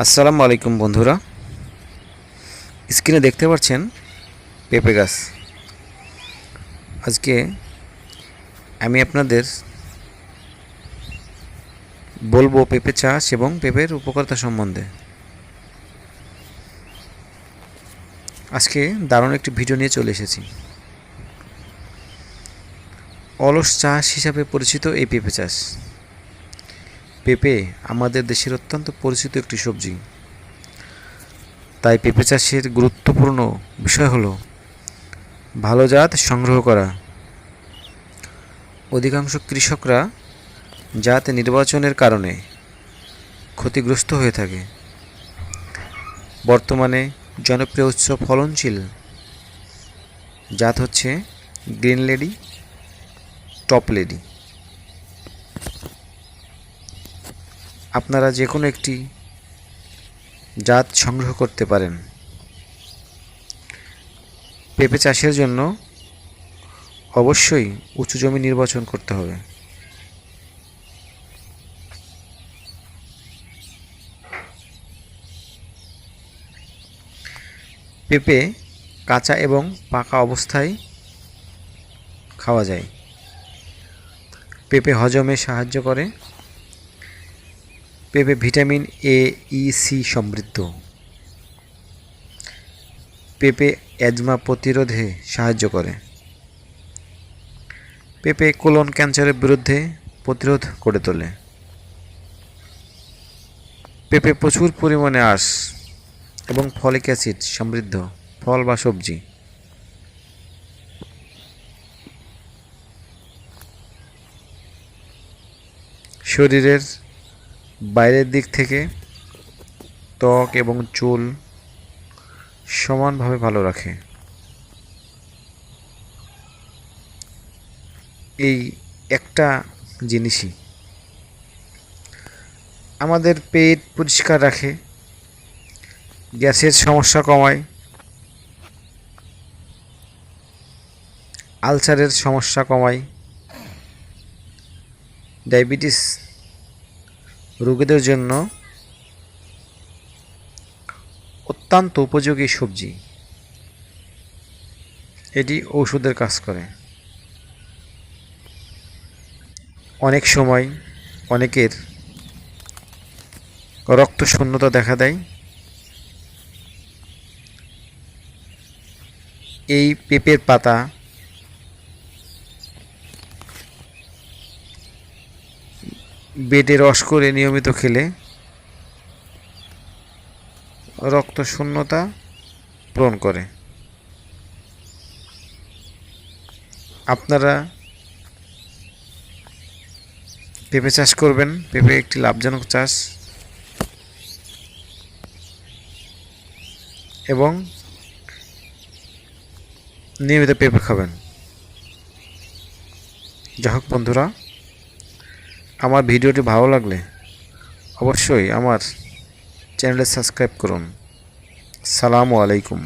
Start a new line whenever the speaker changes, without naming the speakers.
আসসালামু আলাইকুম বন্ধুরা। স্ক্রিনে দেখতে পাচ্ছেন পেঁপে গাছ। আজকে আমি আপনাদের বলব পেঁপে চাষ এবং পেঁপের উপকারিতা সম্বন্ধে। আজকে দারুণ একটি ভিডিও নিয়ে চলে এসেছি। অলস চাষ হিসাবে পরিচিত এই পেঁপে চাষ। পেঁপে আমাদের দেশের অত্যন্ত পরিচিত একটি সবজি। তাই পেঁপে চাষের গুরুত্বপূর্ণ বিষয় হলো ভালো জাত সংগ্রহ করা। অধিকাংশ কৃষকরা জাত নির্বাচনের কারণে ক্ষতিগ্রস্ত হয়ে থাকে। বর্তমানে জনপ্রিয় উৎস ফলনশীল জাত হচ্ছে গ্রিন লেডি, টপ লেডি। আপনারা যে কোনো একটি জাত সংগ্রহ করতে পারেন। পেঁপে চাষের জন্য অবশ্যই উঁচু জমি নির্বাচন করতে হবে। পেঁপে কাঁচা এবং পাকা অবস্থায় খাওয়া যায়। পেঁপে হজমে সাহায্য করে। পেঁপে ভিটামিন এ, ই, সি সমৃদ্ধ। পেঁপে অ্যাজমা প্রতিরোধে সাহায্য করে। পেঁপে কোলন ক্যান্সারের বিরুদ্ধে প্রতিরোধ করে তোলে। পেঁপে প্রচুর পরিমাণে আঁশ এবং ফলিক অ্যাসিড সমৃদ্ধ ফল বা সবজি। শরীরের বাইরের দিক থেকে ত্বক এবং চুল সমানভাবে ভালো রাখে। এই একটা জিনিসই। আমাদের পেট পরিষ্কার রাখে, গ্যাসের সমস্যা কমায়, আলসারের সমস্যা কমায়, ডায়াবেটিস রোগীদের জন্য অত্যন্ত উপযোগী সবজি। এটি ঔষধের কাজ করে। অনেক সময় অনেকের রক্ত শূন্যতা দেখা দেয়। এই পেঁপের পাতা বেটে রস করে নিয়মিত খেলে। রক্ত শূন্যতা পূরণ করে। আপনারা পেঁপে চাষ করবেন। পেঁপে একটি লাভজনক চাষ। এবং নিয়মিত পেঁপে খাবেন। যাই হোক বন্ধুরা আমার ভিডিওটি ভালো লাগলে অবশ্যই আমার চ্যানেলে সাবস্ক্রাইব করুন। সালামু আলাইকুম।